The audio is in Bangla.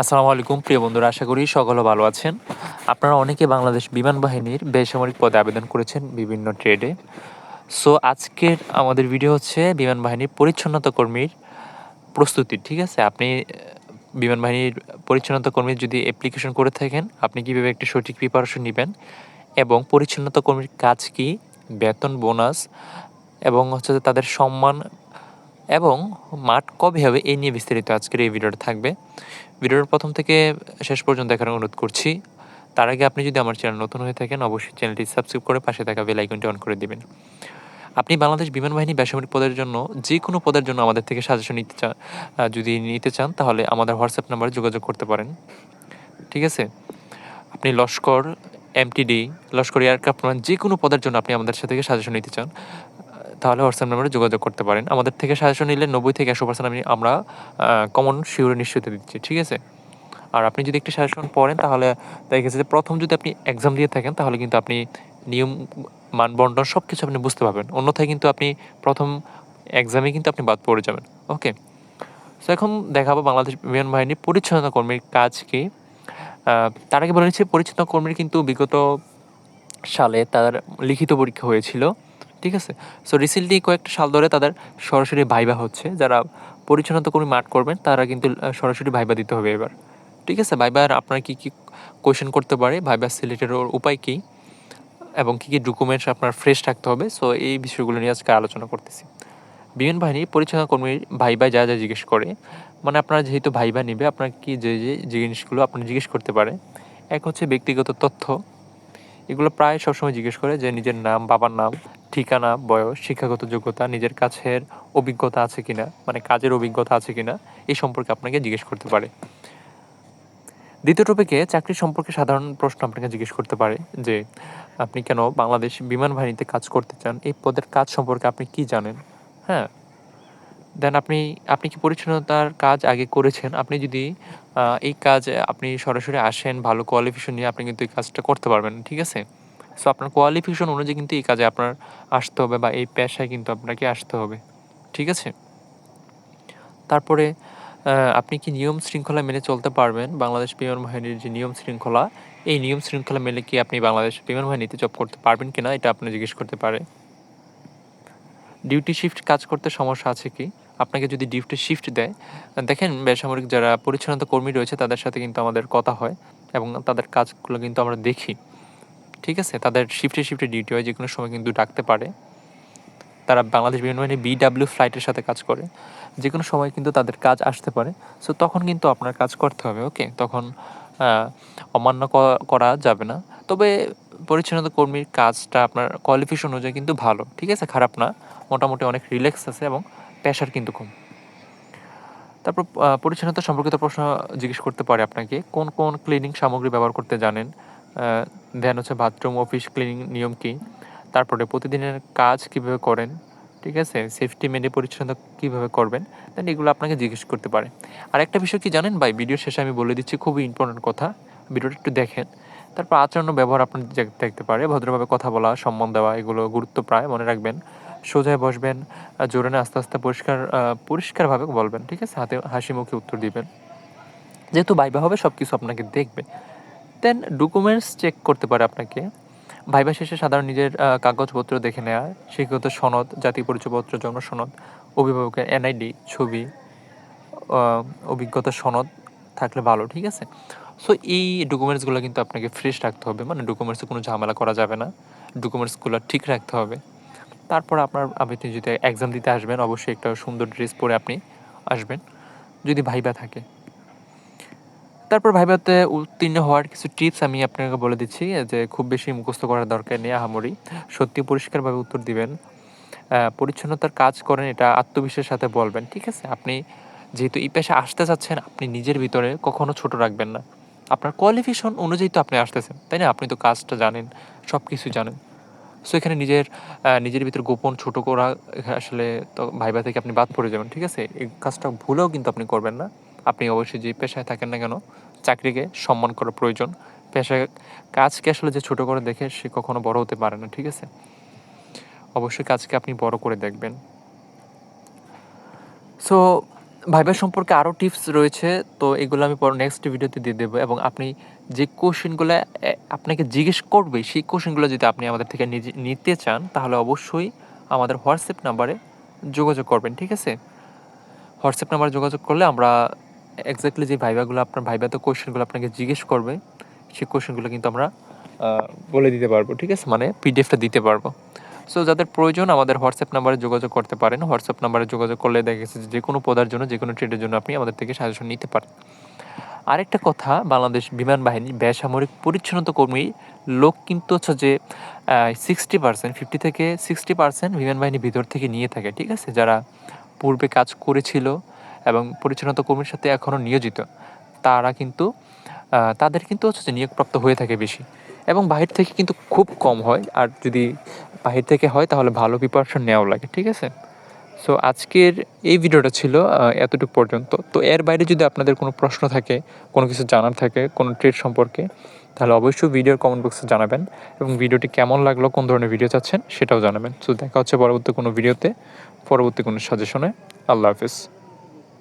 আসসালামু আলাইকুম, প্রিয় বন্ধুরা, আশা করি সকলে ভালো আছেন। আপনারা অনেকে বাংলাদেশ বিমান বাহিনীর বেসামরিক পদে আবেদন করেছেন বিভিন্ন ট্রেডে। সো, আজকের আমাদের ভিডিও হচ্ছে বিমান বাহিনীর পরিচ্ছন্নতা কর্মীর প্রস্তুতি, ঠিক আছে? আপনি বিমান বাহিনীর পরিচ্ছন্নতা কর্মীর যদি অ্যাপ্লিকেশন করে থাকেন, আপনি কীভাবে একটি সঠিক প্রিপারেশন নেবেন? এবং পরিচ্ছন্নতা কর্মীর কাজ কি? বেতন বোনাস এবং হচ্ছে তাদের সম্মান এবং মাঠ কবে হবে এই নিয়ে বিস্তারিত আজকের এই ভিডিওটা থাকবে। ভিডিওর প্রথম থেকে শেষ পর্যন্ত দেখার অনুরোধ করছি। তার আগে আপনি যদি আমার চ্যানেল নতুন হয়ে থাকেন, অবশ্যই চ্যানেলটি সাবস্ক্রাইব করে পাশে থাকা বেল আইকনটি অন করে দিবেন। আপনি বাংলাদেশ বিমান বাহিনী বেসামরিক পদের জন্য যে কোনো পদের জন্য আমাদের থেকে সাজেশন নিতে চান যদি নিতে চান, তাহলে আমাদের হোয়াটসঅ্যাপ নাম্বারে যোগাযোগ করতে পারেন। ঠিক আছে? আপনি লস্কর, এমটিডি, লস্কর এয়ারক্রাফট যে কোনো পদের জন্য আপনি আমাদের সাথে সাজেশন নিতে চান তাহলে হোয়াটসঅ্যাপ নাম্বারে যোগাযোগ করতে পারেন। আমাদের থেকে সাজেশন নিলে নব্বই থেকে একশো পার্সেন্ট আমি আমরা কমন শিওরে নিশ্চিত দিচ্ছি, ঠিক আছে? আর আপনি যদি একটি সাজেশন পড়েন, তাহলে দেখা গেছে যে প্রথম যদি আপনি এক্সাম দিয়ে থাকেন, তাহলে কিন্তু আপনি নিয়ম মানবন্টন সব কিছু আপনি বুঝতে পারবেন। অন্যথায় কিন্তু আপনি প্রথম এক্সামে কিন্তু আপনি বাদ পড়ে যাবেন, ওকে? সো এখন দেখাবো বাংলাদেশ বিমান বাহিনীর পরিচ্ছন্নতা কর্মীর কাজ কি। তার আগে বলে নিচ্ছি পরিচ্ছন্নতা কর্মীর কিন্তু বিগত সালে তার লিখিত পরীক্ষা হয়েছিল। ঠিক আছে? সো রিসেন্টলি কয়েকটা সাল ধরে তাদের সরাসরি ভাইবা হচ্ছে। যারা পরিচ্ছন্নতা কর্মী মাঠ করবেন, তারা কিন্তু সরাসরি ভাইবা দিতে হবে এবার। ঠিক আছে? ভাইবার আপনার কী কী কোয়েশ্চেন করতে পারে? ভাইবা সিলেক্টের উপায় কী? এবং কী কী ডকুমেন্টস আপনার ফ্রেশ রাখতে হবে? সো এই বিষয়গুলো নিয়ে আজকে আলোচনা করতেছি। বিমান বাহিনী পরিচ্ছন্ন কর্মীর ভাইবা যা যা জিজ্ঞেস করে মানে আপনারা যেহেতু ভাইবা নেবে, আপনার কি যে যে জিনিসগুলো আপনি জিজ্ঞেস করতে পারে এক হচ্ছে ব্যক্তিগত তথ্য এগুলো প্রায় সবসময় জিজ্ঞেস করে যে নিজের নাম, বাবার নাম, ঠিকানা, বয়স, শিক্ষাগত যোগ্যতা, নিজের কাছের অভিজ্ঞতা আছে কিনা মানে কাজের অভিজ্ঞতা আছে কিনা, এই সম্পর্কে আপনাকে জিজ্ঞেস করতে পারে। দ্বিতীয় টপিকে চাকরি সম্পর্কে সাধারণ প্রশ্ন আপনাকে জিজ্ঞেস করতে পারে যে, আপনি কেন বাংলাদেশ বিমান বাহিনীতে কাজ করতে চান? এই পদের কাজ সম্পর্কে আপনি কি জানেন? হ্যাঁ দেন আপনি আপনি কি পরিচ্ছন্নতার কাজ আগে করেছেন? আপনি যদি এই কাজ আপনি সরাসরি আসেন, ভালো কোয়ালিফিকেশন নিয়ে আপনি কিন্তু এই কাজটা করতে পারবেন, ঠিক আছে? সো আপনার কোয়ালিফিকেশন অনুযায়ী কিন্তু এই কাজে আপনার আসতে হবে বা এই পেশায় কিন্তু আপনাকে আসতে হবে, ঠিক আছে? তারপরে আপনি কি নিয়ম শৃঙ্খলা মেনে চলতে পারবেন? বাংলাদেশ বিমান বাহিনীর যে নিয়ম শৃঙ্খলা, এই নিয়ম শৃঙ্খলা মেনে কি আপনি বাংলাদেশ বিমান বাহিনীতে জব করতে পারবেন কিনা? এটা আপনি জিজ্ঞেস করতে পারে। ডিউটি শিফট কাজ করতে সমস্যা আছে কি? আপনাকে যদি ডিউটি শিফট দেয়, দেখেন বেসামরিক যারা পরিচ্ছন্নতা কর্মী রয়েছে, তাদের সাথে কিন্তু আমাদের কথা হয় এবং তাদের কাজগুলো কিন্তু আমরা দেখি। ঠিক আছে? তাদের শিফটে শিফটে ডিউটি হয় যে কোনো সময় কিন্তু ডাকতে পারে। তারা বাংলাদেশ বিমান বাহিনী বিডাব্লিউ ফ্লাইটের সাথে কাজ করে। যে কোনো সময় কিন্তু তাদের কাজ আসতে পারে। সো তখন কিন্তু আপনার কাজ করতে হবে ওকে তখন অমান্য করা যাবে না। তবে পরিচ্ছন্নতা কর্মীর কাজটা আপনার কোয়ালিফিকেশন অনুযায়ী কিন্তু ভালো। ঠিক আছে? খারাপ না। মোটামুটি অনেক রিল্যাক্স আছে এবং প্রেশার কিন্তু কম। তারপর পরিচ্ছন্নতা সম্পর্কিত প্রশ্ন জিজ্ঞেস করতে পারে আপনাকে। কোন কোন ক্লিনিং সামগ্রী ব্যবহার করতে জানেন? দেন হচ্ছে বাথরুম অফিস ক্লিনিং নিয়ম কী? তারপরে প্রতিদিনের কাজ কীভাবে করেন? ঠিক আছে? সেফটি মেনে পরিচ্ছন্নতা কীভাবে করবেন? দেন এগুলো আপনাকে জিজ্ঞেস করতে পারে। আর একটা বিষয় কি জানেন ভাই? ভিডিও শেষে আমি বলে দিচ্ছি খুবই ইম্পর্টেন্ট কথা। ভিডিওটা একটু দেখেন। তারপর আচরণ ব্যবহার আপনার দেখতে পারে। ভদ্রভাবে কথা বলা, সম্মান দেওয়া, এগুলো গুরুত্ব প্রায়, মনে রাখবেন। সোজায় বসবেন জোরে না আস্তে আস্তে পরিষ্কার পরিষ্কারভাবে বলবেন, ঠিক আছে? হাতে হাসি মুখে উত্তর দিবেন। যেহেতু ভাইবা হবে সব কিছু আপনাকে দেখবে। দেন ডকুমেন্টস চেক করতে পারে আপনাকে। ভাইবা শেষে সাধারণ নিজের কাগজপত্র দেখে নেওয়া শিক্ষিত সনদ জাতীয় পরিচয়পত্র, জন্ম সনদ, অভিভাবকের এনআইডি ছবি অভিজ্ঞতা সনদ থাকলে ভালো, ঠিক আছে? সো এই ডকুমেন্টসগুলো কিন্তু আপনাকে ফ্রেশ রাখতে হবে। মানে ডকুমেন্টসে কোনো ঝামেলা করা যাবে না। ডকুমেন্টসগুলো ঠিক রাখতে হবে। তারপর আপনার, আপনি যদি এক্সাম দিতে আসবেন, অবশ্যই একটা সুন্দর ড্রেস পরে আপনি আসবেন, যদি ভাইবা থাকে। তারপর ভাইবাতে উত্তীর্ণ হওয়ার কিছু টিপস আমি আপনাকে বলে দিচ্ছি, যে খুব বেশি মুখস্থ করার দরকার নেই আহামরি। সত্যি পরিষ্কারভাবে উত্তর দিবেন। পরিচ্ছন্নতার কাজ করেন, এটা আত্মবিশ্বাসের সাথে বলবেন, ঠিক আছে? আপনি যেহেতু এই পেশা আসতে চাচ্ছেন, আপনি নিজের ভিতরে কখনো ছোট রাখবেন না। আপনার কোয়ালিফিকেশন অনুযায়ী তো আপনি আসতেছেন, তাই না? আপনি তো কাজটা জানেন সব কিছু জানেন। সো এখানে নিজের নিজের ভিতরে গোপন ছোট করা আসলে তো ভাইবা থেকে আপনি বাদ পড়ে যাবেন, ঠিক আছে? এই কাজটা ভুলেও কিন্তু আপনি করবেন না। আপনি অবশ্যই যে পেশায় থাকেন না কেন, চাকরিকে সম্মান করা প্রয়োজন। পেশা কাজকে আসলে যে ছোট করে দেখে সে কখনো বড় হতে পারে না, ঠিক আছে? অবশ্যই কাজকে আপনি বড় করে দেখবেন। সো ভাইবার সম্পর্কে আরও টিপস রয়েছে। তো এগুলো আমি পর নেক্সট ভিডিওতে দিয়ে দেবো এবং আপনি যে কোশ্চেনগুলো আপনাকে জিজ্ঞেস করবে, সেই কোশ্চেনগুলো যদি আপনি আমাদের থেকে নিতে চান, তাহলে অবশ্যই আমাদের হোয়াটসঅ্যাপ নাম্বারে যোগাযোগ করবেন, ঠিক আছে? হোয়াটসঅ্যাপ নাম্বারে যোগাযোগ করলে আমরা এক্স্যাক্টলি যে ভাইবাগুলো, আপনার ভাইবাতে কোশ্চেনগুলো আপনাকে জিজ্ঞেস করবে, সেই কোশ্চেনগুলো কিন্তু আমরা বলে দিতে পারব, ঠিক আছে? মানে পিডিএফটা দিতে পারব। সো যাদের প্রয়োজন আমাদের হোয়াটসঅ্যাপ নাম্বারে যোগাযোগ করতে পারেন। হোয়াটসঅ্যাপ নাম্বারে যোগাযোগ করলে দেখা গেছে যে কোনো পদার জন্য, যে কোনো ট্রেডের জন্য আপনি আমাদের থেকে সাজেশন নিতে পারেন। আরেকটা কথা, বাংলাদেশ বিমান বাহিনী বেসামরিক পরিচ্ছন্নতা কর্মী লোক কিন্তু হচ্ছে যে সিক্সটি পার্সেন্ট ফিফটি থেকে সিক্সটি পার্সেন্ট বিমান বাহিনী ভিতর থেকে নিয়ে থাকে, ঠিক আছে? যারা পূর্বে কাজ করেছিল এবং পরিচ্ছন্নতা কর্মীর সাথে এখনও নিয়োজিত, তারা কিন্তু তাদের কিন্তু হচ্ছে যে নিয়োগপ্রাপ্ত হয়ে থাকে বেশি। এবং বাহির থেকে কিন্তু খুব কম হয়, আর যদি বাহির থেকে হয় তাহলে ভালো প্রিপারেশন নেওয়াও লাগে, ঠিক আছে? সো আজকের এই ভিডিওটা ছিল এতটুকু পর্যন্ত। তো এর বাইরে যদি আপনাদের কোনো প্রশ্ন থাকে, কোনো কিছু জানার থাকে, কোনো ট্রেড সম্পর্কে, তাহলে অবশ্যই ভিডিওর কমেন্ট বক্সে জানাবেন এবং ভিডিওটি কেমন লাগল, কোন ধরনের ভিডিও চাচ্ছেন, সেটাও জানাবেন। সো দেখা হচ্ছে পরবর্তী কোনো ভিডিওতে পরবর্তী কোনো সাজেশনে আল্লাহ হাফিজ।